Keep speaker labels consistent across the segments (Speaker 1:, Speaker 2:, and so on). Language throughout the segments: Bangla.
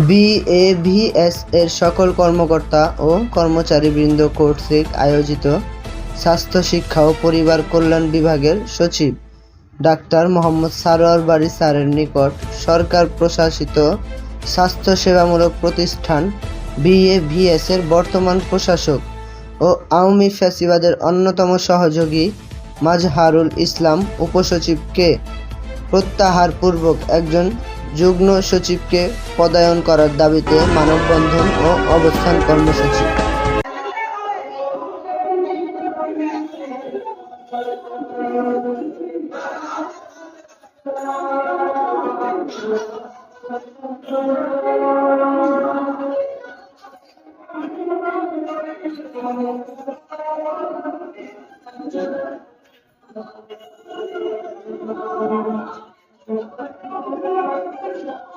Speaker 1: বিএভিএস এর সকল কর্মকর্তা ও কর্মচারীবৃন্দ কর্তৃক আয়োজিত স্বাস্থ্য শিক্ষা ও পরিবার কল্যাণ বিভাগের সচিব ডাক্তার মোহাম্মদ সারোয়ার বাড়ি স্যারের নিকট সরকার প্রশাসিত স্বাস্থ্যসেবামূলক প্রতিষ্ঠান বিএভিএস এর বর্তমান প্রশাসক ও আওয়ামী ফ্যাসিবাদের অন্যতম সহযোগী মাজহারুল ইসলাম উপসচিবকে প্রত্যাহারপূর্বক একজন যুগ্ম সচিবকে পদায়ন করার দাবিতে মানববন্ধন ও অবস্থান কর্মসূচি।
Speaker 2: তাকে দিব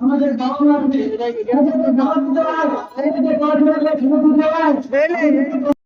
Speaker 2: আমাদের বাবা মা